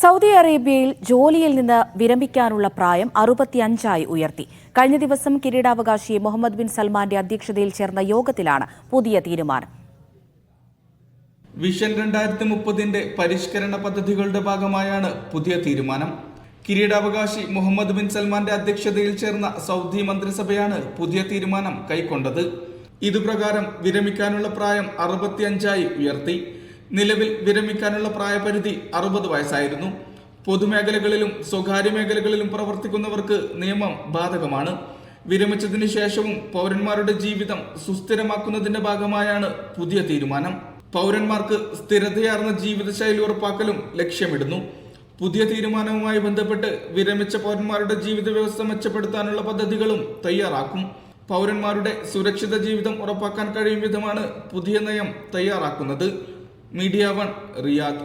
Saudi അറേബ്യയിൽ ജോലിയിൽ നിന്ന് വിരമിക്കാനുള്ള പ്രായം അറുപത്തിയഞ്ചായി ഉയർത്തി. കഴിഞ്ഞ ദിവസം കിരീടാവകാശി മുഹമ്മദ് ബിൻ സൽമാന്റെ അധ്യക്ഷതയിൽ ചേർന്ന യോഗത്തിലാണ് പുതിയ തീരുമാനം. വിഷൻ രണ്ടായിരത്തി മുപ്പതിന്റെ പരിഷ്കരണ പദ്ധതികളുടെ ഭാഗമായാണ് പുതിയ തീരുമാനം. കിരീടാവകാശി മുഹമ്മദ് ബിൻ സൽമാന്റെ അധ്യക്ഷതയിൽ ചേർന്ന സൗദി മന്ത്രിസഭയാണ് പുതിയ തീരുമാനം കൈക്കൊണ്ടത്. ഇതുപ്രകാരം വിരമിക്കാനുള്ള പ്രായം അറുപത്തിയഞ്ചായി ഉയർത്തി. നിലവിൽ വിരമിക്കാനുള്ള പ്രായപരിധി അറുപത് വയസ്സായിരുന്നു. പൊതുമേഖലകളിലും സ്വകാര്യ മേഖലകളിലും പ്രവർത്തിക്കുന്നവർക്ക് നിയമം ബാധകമാണ്. വിരമിച്ചതിന് ശേഷവും പൗരന്മാരുടെ ജീവിതം സുസ്ഥിരമാക്കുന്നതിന്റെ ഭാഗമായാണ് പുതിയ തീരുമാനം. പൗരന്മാർക്ക് സ്ഥിരതയാർന്ന ജീവിതശൈലി ഉറപ്പാക്കലും ലക്ഷ്യമിടുന്നു. പുതിയ തീരുമാനവുമായി ബന്ധപ്പെട്ട് വിരമിച്ച പൗരന്മാരുടെ ജീവിത വ്യവസ്ഥ മെച്ചപ്പെടുത്താനുള്ള പദ്ധതികളും തയ്യാറാക്കും. പൗരന്മാരുടെ സുരക്ഷിത ജീവിതം ഉറപ്പാക്കാൻ കഴിയും വിധമാണ് പുതിയ നയം തയ്യാറാക്കുന്നത്. Media one Riyadh